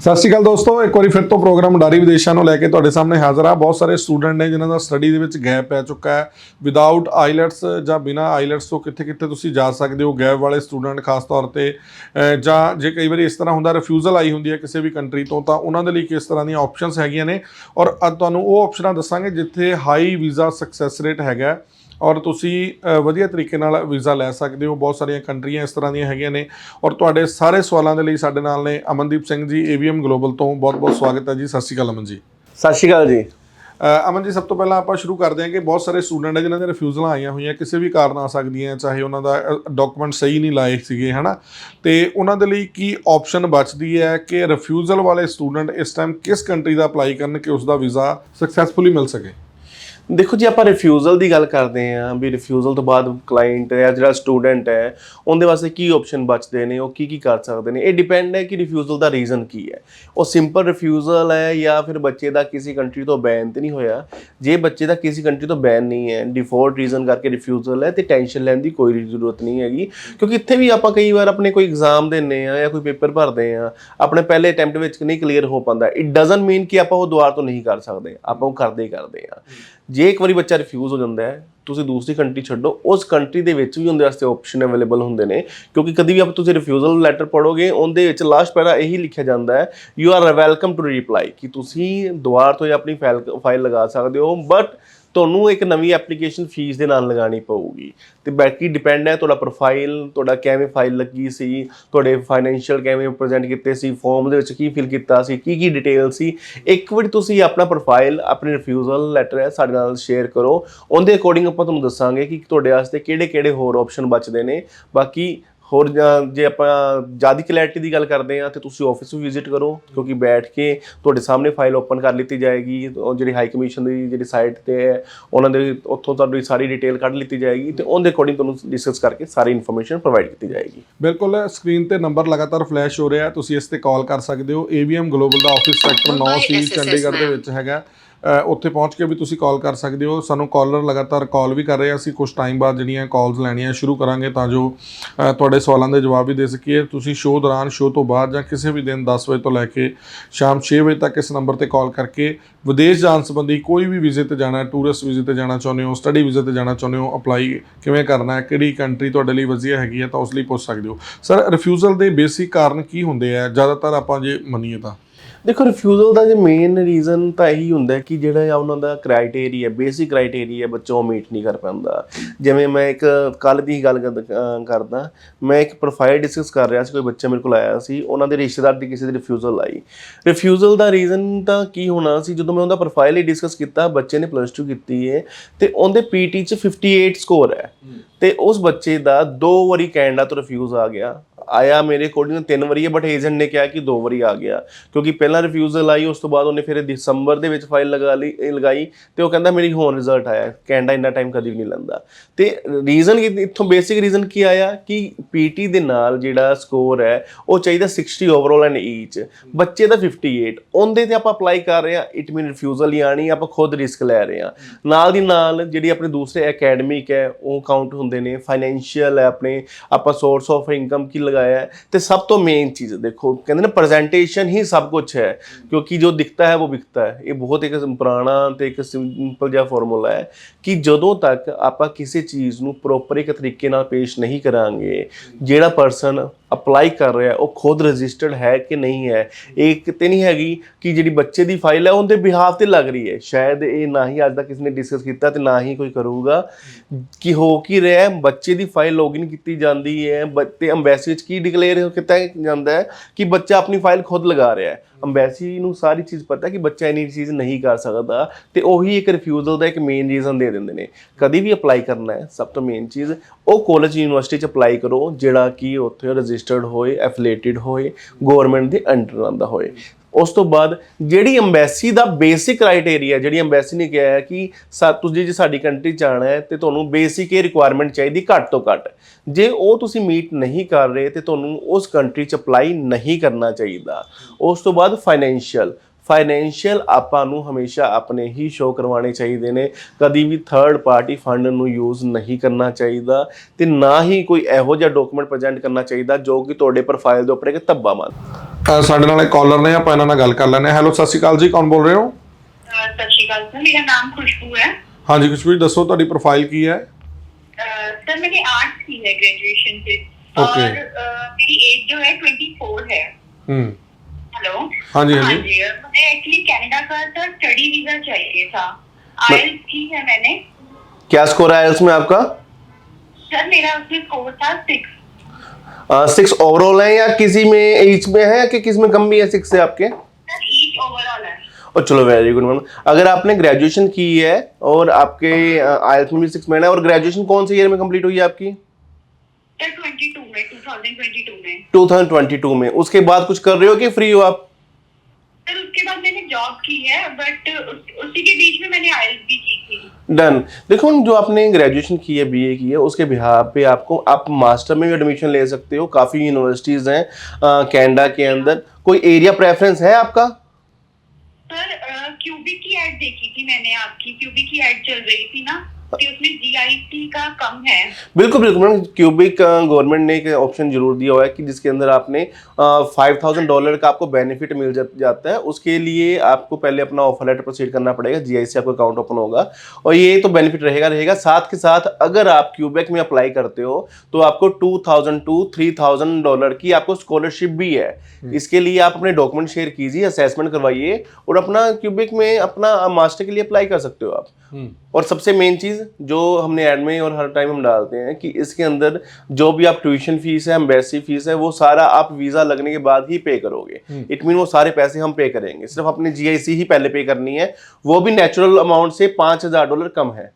ਸਤਿ ਸ਼੍ਰੀ ਅਕਾਲ ਦੋਸਤੋ, ਇੱਕ ਵਾਰੀ ਫਿਰ ਤੋਂ ਪ੍ਰੋਗਰਾਮ ਡਾਰੀ ਵਿਦੇਸ਼ਾਂ ਨੂੰ ਲੈ ਕੇ ਤੁਹਾਡੇ ਸਾਹਮਣੇ ਹਾਜ਼ਰ ਆ। ਬਹੁਤ ਸਾਰੇ ਸਟੂਡੈਂਟ ਨੇ ਜਿਨ੍ਹਾਂ ਦਾ ਸਟੱਡੀ ਦੇ ਵਿੱਚ ਗੈਪ ਪੈ ਚੁੱਕਾ ਹੈ। ਵਿਦਆਊਟ ਆਈਲੈਟਸ ਜਾਂ ਬਿਨਾ ਆਈਲੈਟਸ ਤੋਂ ਕਿੱਥੇ ਕਿੱਥੇ ਤੁਸੀਂ ਜਾ ਸਕਦੇ ਹੋ ਗੈਪ ਵਾਲੇ ਸਟੂਡੈਂਟ, ਖਾਸ ਤੌਰ ਤੇ ਜਾਂ ਜੇ ਕਈ ਵਾਰੀ ਇਸ ਤਰ੍ਹਾਂ ਹੁੰਦਾ ਰਿਫਿਊਜ਼ਲ ਆਈ ਹੁੰਦੀ ਹੈ ਕਿਸੇ ਵੀ ਕੰਟਰੀ ਤੋਂ, ਤਾਂ ਉਹਨਾਂ ਦੇ ਲਈ ਕਿਸ ਤਰ੍ਹਾਂ ਦੀਆਂ ਆਪਸ਼ਨਸ ਹੈਗੀਆਂ ਨੇ? ਔਰ ਅੱਜ ਤੁਹਾਨੂੰ ਉਹ ਆਪਸ਼ਨਾਂ ਦੱਸਾਂਗੇ ਜਿੱਥੇ ਹਾਈ ਵੀਜ਼ਾ ਸਕਸੈਸ ਰੇਟ ਹੈਗਾ ਔਰ ਤੁਸੀਂ ਵਧੀਆ ਤਰੀਕੇ ਨਾਲ ਵੀਜ਼ਾ ਲੈ ਸਕਦੇ ਹੋ। ਬਹੁਤ ਸਾਰੀਆਂ ਕੰਟਰੀਆਂ ਇਸ ਤਰ੍ਹਾਂ ਦੀਆਂ ਹੈਗੀਆਂ ਨੇ। ਔਰ ਤੁਹਾਡੇ ਸਾਰੇ ਸਵਾਲਾਂ ਦੇ ਲਈ ਸਾਡੇ ਨਾਲ ਨੇ ਅਮਨਦੀਪ ਸਿੰਘ ਜੀ ਏਵੀਐਮ ਗਲੋਬਲ ਤੋਂ। ਬਹੁਤ-ਬਹੁਤ ਸਵਾਗਤ ਹੈ ਜੀ। ਸਤਿ ਸ਼੍ਰੀ ਅਕਾਲ ਅਮਨ ਜੀ। ਸਤਿ ਸ਼੍ਰੀ ਅਕਾਲ ਜੀ। ਅਮਨ ਜੀ ਸਭ ਤੋਂ ਪਹਿਲਾਂ ਆਪਾਂ ਸ਼ੁਰੂ ਕਰਦੇ ਹਾਂ ਕਿ ਬਹੁਤ ਸਾਰੇ ਸਟੂਡੈਂਟ ਹੈ ਜਿਨ੍ਹਾਂ ਦੇ ਰਿਫਿਊਜ਼ਲਾਂ ਆਈਆਂ ਹੋਈਆਂ ਕਿਸੇ ਵੀ ਕਾਰਨ ਆ ਸਕਦੀਆਂ ਚਾਹੇ ਉਹਨਾਂ ਦਾ ਡਾਕੂਮੈਂਟ ਸਹੀ ਨਹੀਂ ਲਾਏ ਸੀਗੇ ਹਨਾ? ਤੇ ਉਹਨਾਂ ਦੇ ਲਈ ਕੀ ਆਪਸ਼ਨ ਬਚਦੀ ਹੈ ਕਿ ਰਿਫਿਊਜ਼ਲ ਵਾਲੇ ਸਟੂਡੈਂਟ ਇਸ ਟਾਈਮ ਕਿਸ ਕੰਟਰੀ ਦਾ ਅਪਲਾਈ ਕਰਨ ਕਿ ਉਸ ਦਾ ਵੀਜ਼ਾ ਸਕਸੈਸਫੁਲੀ ਮਿਲ ਸਕੇ? ਦੇਖੋ ਜੀ, ਆਪਾਂ ਰਿਫਿਊਜ਼ਲ ਦੀ ਗੱਲ ਕਰਦੇ ਆਂ ਵੀ ਰਿਫਿਊਜ਼ਲ ਤੋਂ ਬਾਅਦ ਕਲਾਇੰਟ ਹੈ ਜਿਹੜਾ ਸਟੂਡੈਂਟ ਹੈ, ਉਹਦੇ ਵਾਸਤੇ ਕੀ ਆਪਸ਼ਨ ਬਚਦੇ ਨੇ, ਉਹ ਕੀ ਕੀ ਕਰ ਸਕਦੇ ਨੇ? ਇਹ ਡਿਪੈਂਡ ਹੈ ਕਿ ਰਿਫਿਊਜ਼ਲ ਦਾ ਰੀਜ਼ਨ ਕੀ ਹੈ। ਉਹ ਸਿੰਪਲ ਰਿਫਿਊਜ਼ਲ ਹੈ ਜਾਂ ਫਿਰ ਬੱਚੇ ਦਾ ਕਿਸੇ ਕੰਟਰੀ ਤੋਂ ਬੈਨ ਤੇ ਨਹੀਂ ਹੋਇਆ। ਜੇ ਬੱਚੇ ਦਾ ਕਿਸੇ ਕੰਟਰੀ ਤੋਂ ਬੈਨ ਨਹੀਂ ਹੈ ਡਿਫਾਲਟ ਰੀਜ਼ਨ ਕਰਕੇ ਰਿਫਿਊਜ਼ਲ ਹੈ, ਤੇ ਟੈਨਸ਼ਨ ਲੈਣ ਦੀ ਕੋਈ ਜ਼ਰੂਰਤ ਨਹੀਂ ਹੈਗੀ। ਕਿਉਂਕਿ ਇੱਥੇ ਵੀ ਆਪਾਂ ਕਈ ਵਾਰ ਆਪਣੇ ਕੋਈ ਐਗਜ਼ਾਮ ਦਿੰਨੇ ਆ ਜਾਂ ਕੋਈ ਪੇਪਰ ਭਰਦੇ ਆ ਆਪਣੇ ਪਹਿਲੇ ਅਟੈਂਪਟ ਵਿੱਚ ਨਹੀਂ ਕਲੀਅਰ ਹੋ ਪਾਉਂਦਾ। ਇਟ ਡਸਨਟ ਮੀਨ ਕਿ ਆਪਾਂ ਉਹ ਦੁਬਾਰਾ ਤੋਂ ਨਹੀਂ ਕਰ ਸਕਦੇ। ਆਪਾਂ ਉਹ ਕਰਦੇ ਕਰਦੇ ਆ ਜੇ ਇੱਕ ਵਾਰੀ ਬੱਚਾ ਰਿਫਿਊਜ਼ ਹੋ ਜਾਂਦਾ ਹੈ, ਤੁਸੀਂ ਦੂਸਰੀ ਕੰਟਰੀ ਛੱਡੋ, ਉਸ ਕੰਟਰੀ ਦੇ ਵਿੱਚ ਵੀ ਉਹਦੇ ਵਾਸਤੇ ਆਪਸ਼ਨ ਅਵੇਲੇਬਲ ਹੁੰਦੇ ਨੇ, ਕਿਉਂਕਿ ਕਦੀ ਵੀ ਆਪ ਤੁਸੀਂ ਰਿਫਿਊਜ਼ਲ ਲੈਟਰ ਪੜੋਗੇ ਉਹਦੇ ਵਿੱਚ ਲਾਸਟ ਪੈਰਾ ਇਹੀ ਲਿਖਿਆ ਜਾਂਦਾ ਹੈ you are welcome to reply ਕਿ ਤੁਸੀਂ ਦੁਬਾਰਾ ਤੋਂ ਆਪਣੀ ਫਾਈਲ ਫਾਈਲ ਲਗਾ ਸਕਦੇ ਹੋ ਬਟ ਤੁਹਾਨੂੰ ਇੱਕ ਨਵੀਂ ਐਪਲੀਕੇਸ਼ਨ ਫੀਸ ਦੇ ਨਾਲ ਲਗਾਣੀ ਪਊਗੀ। ਤੇ ਬਾਕੀ ਡਿਪੈਂਡ ਹੈ ਤੁਹਾਡਾ ਪ੍ਰੋਫਾਈਲ ਤੁਹਾਡਾ ਕਿਵੇਂ ਫਾਈਲ ਲੱਗੀ ਸੀ, ਤੁਹਾਡੇ ਫਾਈਨੈਂਸ਼ੀਅਲ ਕਿਵੇਂ ਪ੍ਰੈਜ਼ੈਂਟ ਕੀਤੇ ਸੀ ਫਾਰਮ ਦੇ ਵਿੱਚ ਕੀ ਫਿਲ ਕੀਤਾ ਸੀ, ਕੀ ਕੀ ਡਿਟੇਲ ਸੀ। ਇੱਕ ਵਾਰ ਤੁਸੀਂ ਆਪਣਾ ਪ੍ਰੋਫਾਈਲ ਆਪਣੀ ਰਿਫਿਊਜ਼ਲ ਲੈਟਰ ਹੈ, ਸਾਡੇ ਨਾਲ ਸ਼ੇਅਰ ਕਰੋ। ਉਹਦੇ ਅਕੋਰਡਿੰਗ ਆਪਾਂ ਤੁਹਾਨੂੰ ਦੱਸਾਂਗੇ ਕਿ ਤੁਹਾਡੇ ਵਾਸਤੇ ਕਿਹੜੇ ਕਿਹੜੇ ਹੋਰ ਆਪਸ਼ਨ ਬਚਦੇ ਨੇ। ਬਾਕੀ ਹੋਰ ਜਾਂ ਜੇ ਆਪਾਂ ਜ਼ਿਆਦਾ ਕਲੈਰਿਟੀ ਦੀ ਗੱਲ ਕਰਦੇ ਆ ਤੇ ਤੁਸੀਂ ਆਫਿਸ ਵੀ ਵਿਜ਼ਿਟ ਕਰੋ ਕਿਉਂਕਿ ਬੈਠ ਕੇ ਤੁਹਾਡੇ ਸਾਹਮਣੇ ਫਾਈਲ ਓਪਨ ਕਰ ਲਿੱਤੀ ਜਾਏਗੀ ਉਹ ਜਿਹੜੀ ਹਾਈ ਕਮਿਸ਼ਨ ਦੀ ਜਿਹੜੀ ਸਾਈਟ ਤੇ ਹੈ ਉਹਨਾਂ ਦੇ ਉੱਥੋਂ ਤੁਹਾਡੀ ਸਾਰੀ ਡਿਟੇਲ ਕੱਢ ਲਿੱਤੀ ਜਾਏਗੀ ਤੇ ਉਹਦੇ ਅਕੋਰਡਿੰਗ ਤੁਹਾਨੂੰ ਡਿਸਕਸ ਕਰਕੇ ਸਾਰੀ ਇਨਫੋਰਮੇਸ਼ਨ ਪ੍ਰੋਵਾਈਡ ਕੀਤੀ ਜਾਏਗੀ। ਬਿਲਕੁਲ ਸਕਰੀਨ ਤੇ ਨੰਬਰ ਲਗਾਤਾਰ ਫਲੈਸ਼ ਹੋ ਰਿਹਾ ਤੁਸੀਂ ਇਸ ਤੇ ਕਾਲ ਕਰ ਸਕਦੇ ਹੋ। AVM ਗਲੋਬਲ ਦਾ ਆਫਿਸ ਸੈਕਟਰ 9 ਸੀ ਚੰਡੀਗੜ੍ਹ ਦੇ ਵਿੱਚ ਹੈਗਾ। ਉੱਥੇ ਪਹੁੰਚ ਕੇ ਵੀ ਤੁਸੀਂ ਕਾਲ ਕਰ ਸਕਦੇ ਹੋ। ਸਾਨੂੰ ਕਾਲਰ ਲਗਾਤਾਰ ਕਾਲ ਵੀ ਕਰ ਰਹੇ ਆ। ਅਸੀਂ ਕੁਝ ਟਾਈਮ ਬਾਅਦ ਜਿਹੜੀਆਂ ਕਾਲਸ ਲੈਣੀਆਂ ਸ਼ੁਰੂ ਕਰਾਂਗੇ ਤਾਂ ਜੋ ਤੁਹਾਡੇ ਸਵਾਲਾਂ ਦੇ ਜਵਾਬ ਵੀ ਦੇ ਸਕੀਏ। ਤੁਸੀਂ ਸ਼ੋਅ ਦੌਰਾਨ ਸ਼ੋਅ ਤੋਂ ਬਾਅਦ ਜਾਂ ਕਿਸੇ ਵੀ ਦਿਨ 10 ਵਜੇ ਤੋਂ ਲੈ ਕੇ ਸ਼ਾਮ 6 ਵਜੇ ਤੱਕ ਇਸ ਨੰਬਰ ਤੇ ਕਾਲ ਕਰਕੇ ਵਿਦੇਸ਼ ਜਾਣ ਸੰਬੰਧੀ ਕੋਈ ਵੀ ਵੀਜ਼ੇ ਤੇ ਜਾਣਾ ਟੂਰਿਸਟ ਵੀਜ਼ੇ ਤੇ ਜਾਣਾ ਚਾਹੁੰਦੇ ਹੋ ਸਟੱਡੀ ਵੀਜ਼ੇ ਤੇ ਜਾਣਾ ਚਾਹੁੰਦੇ ਹੋ ਅਪਲਾਈ ਕਿਵੇਂ ਕਰਨਾ ਹੈ, ਕਿਹੜੀ ਕੰਟਰੀ ਤੁਹਾਡੇ ਲਈ ਵਧੀਆ ਹੈਗੀ ਹੈ ਤਾਂ ਉਸ ਲਈ ਪੁੱਛ ਸਕਦੇ ਹੋ। ਸਰ ਰਿਫਿਊਜ਼ਲ ਦੇ ਬੇਸਿਕ ਕਾਰਨ ਕੀ ਹੁੰਦੇ ਆ? ਜ਼ਿਆਦਾਤਰ ਆਪਾਂ ਜੇ ਮੰਨੀਏ ਤਾਂ। ਦੇਖੋ ਰਿਫਿਊਜ਼ਲ ਦਾ ਜੇ ਮੇਨ ਰੀਜ਼ਨ ਤਾਂ ਇਹੀ ਹੁੰਦਾ ਕਿ ਜਿਹੜਾ ਆ ਉਹਨਾਂ ਦਾ ਕ੍ਰਾਈਟੇਰੀਆ ਬੇਸਿਕ ਕ੍ਰਾਈਟੇਰੀਆ ਬੱਚਾ ਮੀਟ ਨਹੀਂ ਕਰ ਪਾਉਂਦਾ। ਜਿਵੇਂ ਮੈਂ ਇੱਕ ਕੱਲ ਦੀ ਗੱਲ ਕਰਦਾ ਮੈਂ ਇੱਕ ਪ੍ਰੋਫਾਈਲ ਡਿਸਕਸ ਕਰ ਰਿਹਾ ਸੀ ਕੋਈ ਬੱਚਾ ਮੇਰੇ ਕੋਲ ਆਇਆ ਸੀ ਉਹਨਾਂ ਦੇ ਰਿਸ਼ਤੇਦਾਰ ਦੀ ਕਿਸੇ ਦੀ ਰਿਫਿਊਜ਼ਲ ਆਈ। ਰਿਫਿਊਜ਼ਲ ਦਾ ਰੀਜ਼ਨ ਤਾਂ ਕੀ ਹੋਣਾ ਸੀ ਜਦੋਂ ਮੈਂ ਉਹਦਾ ਪ੍ਰੋਫਾਈਲ ਹੀ ਡਿਸਕਸ ਕੀਤਾ ਬੱਚੇ ਨੇ ਪਲੱਸ 2 ਕੀਤੀ ਹੈ ਤੇ ਉਹਦੇ ਪੀਟੀ ਚ 58 ਸਕੋਰ ਹੈ। ਤੇ ਉਸ ਬੱਚੇ ਦਾ ਦੋ ਵਾਰੀ ਕੈਨੇਡਾ ਤੋਂ ਰਿਫਿਊਜ਼ ਆ ਗਿਆ। ਆਇਆ ਮੇਰੇ ਅਕੋਰਡਿੰਗ ਤਿੰਨ ਵਾਰੀ ਹੈ ਬਟ ਏਜੰਟ ਨੇ ਕਿਹਾ ਕਿ ਦੋ ਵਾਰੀ ਆ ਗਿਆ। ਕਿਉਂਕਿ ਪਹਿਲਾਂ ਰਿਫਿਊਜ਼ਲ ਆਈ, ਉਸ ਤੋਂ ਬਾਅਦ ਉਹਨੇ ਫਿਰ ਦਸੰਬਰ ਦੇ ਵਿੱਚ ਫਾਈਲ ਲਗਾ ਲਈ, ਇਹ ਲਗਾਈ ਤੇ ਉਹ ਕਹਿੰਦਾ ਮੇਰੀ ਹੋਣ ਰਿਜ਼ਲਟ ਆਇਆ, ਕੈਨੇਡਾ ਇੰਨਾ ਟਾਈਮ ਕਦੀ ਵੀ ਨਹੀਂ ਲੈਂਦਾ। ਤੇ ਰੀਜ਼ਨ ਇੱਥੋਂ ਬੇਸਿਕ ਰੀਜ਼ਨ ਕੀ ਆਇਆ ਕਿ ਪੀਟੀ ਦੇ ਨਾਲ ਜਿਹੜਾ ਸਕੋਰ ਹੈ, ਉਹ ਚਾਹੀਦਾ 60 ਓਵਰਆਲ ਐਂਡ ਈਚ ਬੱਚੇ ਦਾ 58 ਉਹਦੇ ਤੇ ਆਪਾਂ ਅਪਲਾਈ ਕਰ ਰਹੇ ਹਾਂ ਇਟ ਮੀਨ ਰਿਫਿਊਜ਼ਲ ਹੀ ਆਣੀ ਆਪਾਂ ਖੁਦ ਰਿਸਕ ਲੈ ਰਹੇ ਹਾਂ। ਨਾਲ ਦੀ ਨਾਲ ਜਿਹੜੀ ਆਪਣੇ ਦੂਸਰੇ ਅਕੈਡਮਿਕ ਹੈ, ਉਹ ਕਾਊਂਟ ਹੁੰਦੇ ਨੇ ਫਾਈਨੈਂਸ਼ੀਅਲ ਹੈ ਆਪਣੇ, ਆਪਾਂ ਸੋਰਸ ਆਫ ਇਨਕਮ ਕੀ ਲਗਾ ਲਗਾਇਆ ਹੈ ਤੇ ਸਭ ਤੋਂ ਮੇਨ ਚੀਜ਼, ਦੇਖੋ, ਕਹਿੰਦੇ ਨੇ ਪ੍ਰੈਜੈਂਟੇਸ਼ਨ ਹੀ ਸਭ ਕੁਝ ਹੈ, ਕਿਉਂਕਿ ਜੋ ਦਿਖਤਾ ਹੈ, ਉਹ ਵਿਕਤਾ ਹੈ। ਇਹ ਬਹੁਤ ਇੱਕ ਪੁਰਾਣਾ ਤੇ ਇੱਕ ਸਿੰਪਲ ਜਿਹਾ ਫਾਰਮੂਲਾ ਹੈ ਕਿ ਜਦੋਂ ਤੱਕ ਆਪਾਂ ਕਿਸੇ ਚੀਜ਼ ਨੂੰ ਪ੍ਰੋਪਰ ਇੱਕ ਤਰੀਕੇ ਨਾਲ ਪੇਸ਼ ਨਹੀਂ ਕਰਾਂਗੇ, ਜਿਹੜਾ ਪਰਸਨ ਅਪਲਾਈ ਕਰ ਰਿਹਾ, ਉਹ ਖੁਦ ਰਜਿਸਟਰਡ ਹੈ ਕਿ ਨਹੀਂ ਹੈ, ਇਹ ਕਿਤੇ ਨਹੀਂ ਹੈਗੀ ਕਿ ਜਿਹੜੀ ਬੱਚੇ ਦੀ ਫਾਈਲ ਹੈ ਉਹਦੇ ਬਿਹਾਫ ਤੇ ਲੱਗ ਰਹੀ ਹੈ। ਸ਼ਾਇਦ ਇਹ ਨਾ ਹੀ ਅੱਜ ਤੱਕ ਕਿਸੇ ਨੇ ਡਿਸਕਸ ਕੀਤਾ ਤੇ ਨਾ ਹੀ ਕੋਈ ਕਰੂਗਾ ਕਿ ਹੋ ਕੀ ਰਿਹਾ ਬੱਚੇ ਦੀ ਫਾਈਲ ਲੌਗਇਨ ਕੀਤੀ ਜਾਂਦੀ ਹੈ, ਬ- ਤੇ ਅੰਬੈਸੀ ਵਿੱਚ ਕੀ ਡਿਕਲੇਅਰ ਕੀਤਾ ਜਾਂਦਾ ਹੈ ਕਿ ਬੱਚਾ ਆਪਣੀ ਫਾਈਲ ਖੁਦ ਲਗਾ ਰਿਹਾ ਹੈ। ਅੰਬੈਸੀ ਨੂੰ ਸਾਰੀ ਚੀਜ਼ ਪਤਾ ਕਿ ਬੱਚਾ ਇਨੀ ਚੀਜ਼ ਨਹੀਂ ਕਰ ਸਕਦਾ ਤੇ ਉਹੀ ਇੱਕ ਰਿਫਿਊਜ਼ਲ ਦਾ ਇੱਕ ਮੇਨ ਰੀਜ਼ਨ ਦੇ ਦਿੰਦੇ ਨੇ। ਕਦੀ ਵੀ ਅਪਲਾਈ ਕਰਨਾ ਹੈ, ਸਭ ਤੋਂ ਮੇਨ ਚੀਜ਼, ਉਹ ਕਾਲਜ ਯੂਨੀਵਰਸਿਟੀ ਚ ਅਪਲਾਈ ਕਰੋ ਜਿਹੜਾ ਕਿ ਉੱਥੇ ਰਜਿਸਟਰਡ ਹੋਏ ਐਫੀਲੀਏਟਡ ਹੋਏ ਗਵਰਨਮੈਂਟ ਦੇ ਅੰਡਰ ਆਉਂਦਾ ਹੋਏ। ਉਸ ਤੋਂ ਬਾਅਦ ਜਿਹੜੀ ਅੰਬੈਸੀ ਦਾ ਬੇਸਿਕ ਕ੍ਰਾਈਟੇਰੀਆ ਜਿਹੜੀ ਅੰਬੈਸੀ ਨੇ ਕਿਹਾ ਹੈ ਕਿ ਸਾ, ਤੁਸੀਂ ਜੇ ਸਾਡੀ ਕੰਟਰੀ ਚ ਆਣਾ ਹੈ ਤੇ ਤੁਹਾਨੂੰ ਬੇਸਿਕ ਇਹ ਰਿਕੁਆਇਰਮੈਂਟ ਚਾਹੀਦੀ ਘੱਟ ਤੋਂ ਘੱਟ। ਜੇ ਉਹ ਤੁਸੀਂ ਮੀਟ ਨਹੀਂ ਕਰ ਰਹੇ ਤੇ ਤੁਹਾਨੂੰ ਉਸ ਕੰਟਰੀ ਚ ਅਪਲਾਈ ਨਹੀਂ ਕਰਨਾ ਚਾਹੀਦਾ। ਉਸ ਤੋਂ ਬਾਅਦ ਫਾਈਨੈਂਸ਼ੀਅਲ ਫਾਈਨੈਂਸ਼ੀਅਲ ਆਪਾਂ ਨੂੰ ਹਮੇਸ਼ਾ ਆਪਣੇ ਹੀ ਸ਼ੋ ਕਰਵਾਉਣੇ ਚਾਹੀਦੇ ਨੇ। ਕਦੀ ਵੀ ਥਰਡ ਪਾਰਟੀ ਫੰਡ ਨੂੰ ਯੂਜ਼ ਨਹੀਂ ਕਰਨਾ ਚਾਹੀਦਾ ਤੇ ਨਾ ਹੀ ਕੋਈ ਇਹੋ ਜਿਹਾ ਡਾਕੂਮੈਂਟ ਪ੍ਰੈਜ਼ੈਂਟ ਕਰਨਾ ਚਾਹੀਦਾ ਜੋ ਕਿ ਤੁਹਾਡੇ ਪ੍ਰੋਫਾਈਲ ਦੇ ਉੱਪਰ ਇੱਕ ਧੱਬਾ ਮਾਰ ਸਾਡੇ ਨਾਲ ਇੱਕ ਕਾਲਰ ਨੇ ਆਪਾਂ ਇਹਨਾਂ ਨਾਲ ਗੱਲ ਕਰ ਲੈਂਦੇ ਹਾਂ ਹੈਲੋ ਸਤਿ ਸ਼੍ਰੀ ਅਕਾਲ ਜੀ ਕੌਣ ਬੋਲ ਰਹੇ ਹੋ ਅਹ ਸਤਿ ਸ਼੍ਰੀ ਅਕਾਲ ਸਰ ਮੇਰਾ ਨਾਮ ਖੁਸ਼ਬੂ ਹੈ ਹਾਂਜੀ ਕੁਸ਼ਵੀਰ ਦੱਸੋ ਤੁਹਾਡੀ ਪ੍ਰੋਫਾਈਲ ਕੀ ਹੈ अह, सर मैंने आर्ट्स की है ग्रेजुएशन से Okay. और अह, मेरी एज जो है 24 है ਹੂੰ हेलो हाँ जी, हाँ हाँ जी। जी अह, मुझे एक्चुअली कनाडा का सर स्टडी वीजा चाहिए था आईएलटीएस की है मैंने क्या स्कोर आया उसमें आपका सर मेरा उसमें स्कोर था सिक्स सिक्स ओवरऑल है या किसी में एच में है कि किसमें कम भी है सिक्स से आपके? ईच है। और चलो वेरी गुड मैम अगर आपने ग्रेजुएशन की है और आपके आयल्स में भी सिक्स में है और ग्रेजुएशन कौन से ईयर में कंप्लीट हुई है आपकी? सर 22 में 2022 में। 2022 में। उसके बाद कुछ कर रहे हो कि फ्री हो आप सर उसके बाद मैंने जॉब की है बट उस, उसी के बीच में मैंने आईएलटीएस भी की थी। डन देखो जो आपने ग्रेजुएशन की है बीए की है उसके बिहार पे आपको आप मास्टर में भी एडमिशन ले सकते हो। काफ़ी यूनिवर्सिटीज़ हैं कैनेडा के अंदर। कोई एरिया प्रेफरेंस है आपका? सर क्यूबिक की एड देखी थी मैंने आपकी। क्यूबिक की एड चल रही थी ना। कि उसमें जीआईटी का कम है। बिल्कुल बिल्कुल। मैम क्यूबिक गवर्नमेंट ने एक ऑप्शन ज़रूर दिया हुआ है कि जिसके अंदर आपने फाइव थाउज़ेंड डॉलर का आपको बेनिफिट मिल जा, जाता है। उसके लिए आपको पहले अपना ऑफ़र लेटर प्रोसीड करना पड़ेगा। जीआई से आपका अकाउंट ओपन होगा। और ये तो बेनिफिट रहेगा रहेगा। साथ के साथ अगर आप क्यूबेक में अप्लाई करते हो तो आपको two thousand to three thousand dollar की आपको स्कॉलरशिप भी है। इसके लिए आप अपने डॉक्यूमेंट शेयर कीजिए असेसमेंट करवाइए और अपना क्यूबिक में अपना मास्टर के लिए अप्लाई कर सकते हो आप। ਹੂੰ और सबसे मेन चीज़ जो हमने ऐड में और हर टाइम हम डालते हैं कि इसके अंदर जो भी आप ट्यूशन फ़ीस है एम्बेसी फ़ीस है वो सारा आप वीज़ा लगने के बाद ही पे करोगे। इट मीन वो सारे पैसे हम पे करेंगे। सिर्फ़ अपने जीआईसी ही पहले पे करनी है। वो भी नेचुरल अमाउंट से पाँच हज़ार डॉलर कम है।